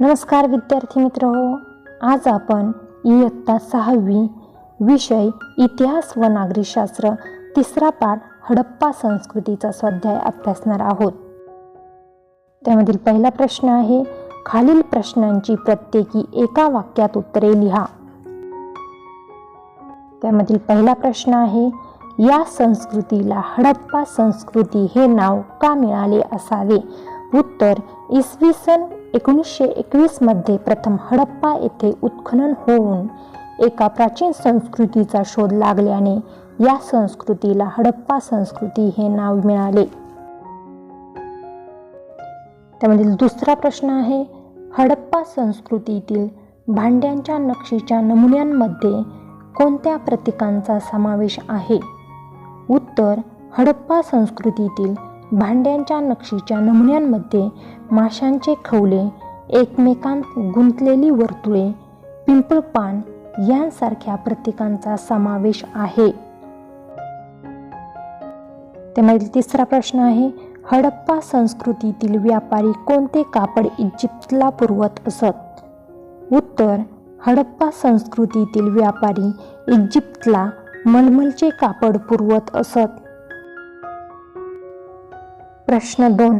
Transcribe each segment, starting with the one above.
नमस्कार विद्यार्थी मित्र हो आज आपण इयत्ता सहावी विषय इतिहास व नागरिकशास्त्र तिसरा पाठ हडप्पा संस्कृतीचा स्वाध्याय अभ्यासणार आहोत. त्यामधील पहिला प्रश्न आहे खालील प्रश्नांची प्रत्येकी एका वाक्यात उत्तरे लिहा. त्यामधील पहिला प्रश्न आहे या संस्कृतीला हडप्पा संस्कृती हे नाव का मिळाले असावे? उत्तर इसवी सन एकोणीसशे एकवीसमध्ये प्रथम हडप्पा येथे उत्खनन होऊन एका प्राचीन संस्कृतीचा शोध लागल्याने या संस्कृतीला हडप्पा संस्कृती हे नाव मिळाले. त्यामधील दुसरा प्रश्न आहे हडप्पा संस्कृतीतील भांड्यांच्या नक्षीच्या नमुन्यांमध्ये कोणत्या प्रतीकांचा समावेश आहे? उत्तर हडप्पा संस्कृतीतील भांड्यांच्या नक्षीच्या नमुन्यांमध्ये माशांचे खवले एकमेकांत गुंतलेली वर्तुळे पिंपळपान यांसारख्या प्रतीकांचा समावेश आहे. त्यामधील तिसरा प्रश्न आहे हडप्पा संस्कृतीतील व्यापारी कोणते कापड इजिप्तला पुरवत असत? उत्तर हडप्पा संस्कृतीतील व्यापारी इजिप्तला मलमलचे कापड पुरवत असत. प्रश्न दोन.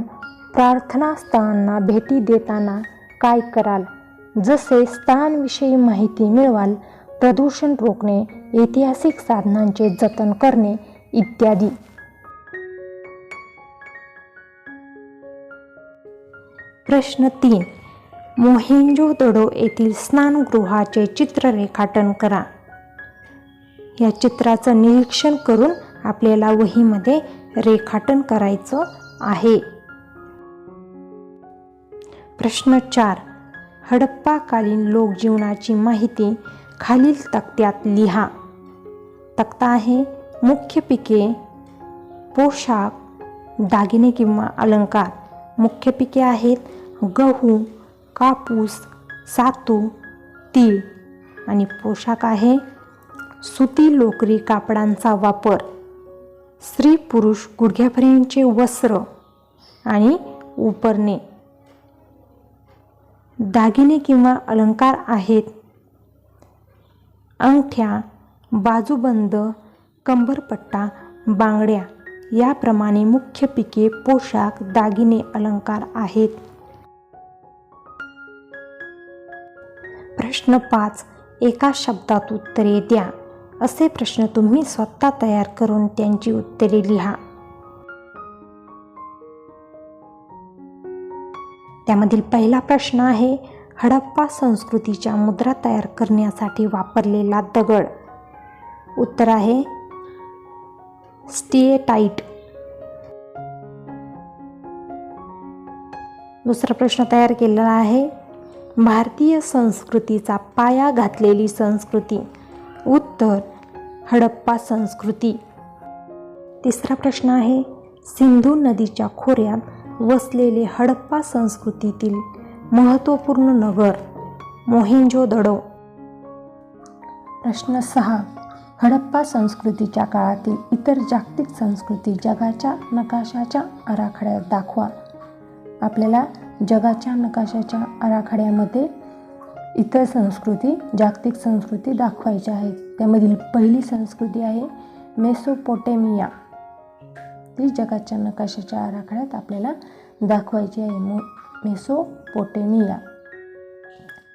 प्रार्थना स्थळांना भेटी देताना काय कराल? जसे स्थानविषयी माहिती मिळवाल प्रदूषण रोखणे ऐतिहासिक साधनांचे जतन करणे इत्यादी. प्रश्न तीन. मोहेंजो दडो येथील स्नानगृहाचे चित्र रेखाटन करा. या चित्राचं निरीक्षण करून आपल्याला वहीमध्ये रेखाटन करायचं आहे. प्रश्न चार. हडप्पाकालीन लोकजीवनाची माहिती खालील तक्त्यात लिहा. तक्ता आहे मुख्य पिके पोशाख दागिने किंवा अलंकार. मुख्य पिके आहेत गहू कापूस सातू तीळ. आणि पोशाख आहे सुती लोकरी कापडांचा वापर. स्त्री पुरुष गुडघ्यापर्यंतचे वस्त्र. आणि उपरणे. दागिने किंवा अलंकार आहेत. अंगठ्या बाजूबंद कंबरपट्टा बांगड्या याप्रमाणे मुख्य पिके पोशाख दागिने अलंकार आहेत. प्रश्न पाच एका शब्दात उत्तरे द्या. असे प्रश्न तुम्ही स्वतः तयार करून त्यांची उत्तरे लिहा. त्यामधील पहिला प्रश्न आहे हडप्पा संस्कृतीच्या मुद्रा तयार करण्यासाठी वापरलेला दगड. उत्तर आहे स्टिएटाईट दुसरा प्रश्न तयार केलेला आहे भारतीय संस्कृतीचा पाया घातलेली संस्कृती. उत्तर हडप्पा संस्कृती. तिसरा प्रश्न आहे सिंधू नदीच्या खोऱ्यात वसलेले हडप्पा संस्कृतीतील महत्त्वपूर्ण नगर मोहिंजो दडो. प्रश्न सहा. हडप्पा संस्कृतीच्या काळातील इतर जागतिक संस्कृती जगाच्या नकाशाच्या आराखड्यात दाखवा. आपल्याला जगाच्या नकाशाच्या आराखड्यामध्ये इतर संस्कृती जागतिक संस्कृती दाखवायच्या आहेत. त्यामधील पहिली संस्कृती आहे मेसोपोटेमिया. ती जगाच्या नकाशाच्या आराखड्यात आपल्याला दाखवायची आहे. मो मेसोपोटेमिया.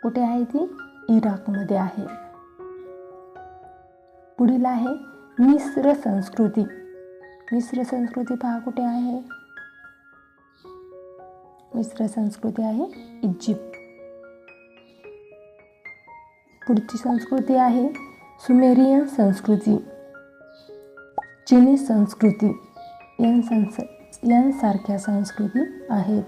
कुठे आहे ती? इराकमध्ये आहे. पुढील आहे मिस्र संस्कृती. मिस्र संस्कृती पहा कुठे आहे? मिस्र संस्कृती आहे इजिप्त. पुढची संस्कृती आहे सुमेरियन संस्कृती. चिनी संस्कृती. यां संस यांसारख्या संस्कृती आहेत.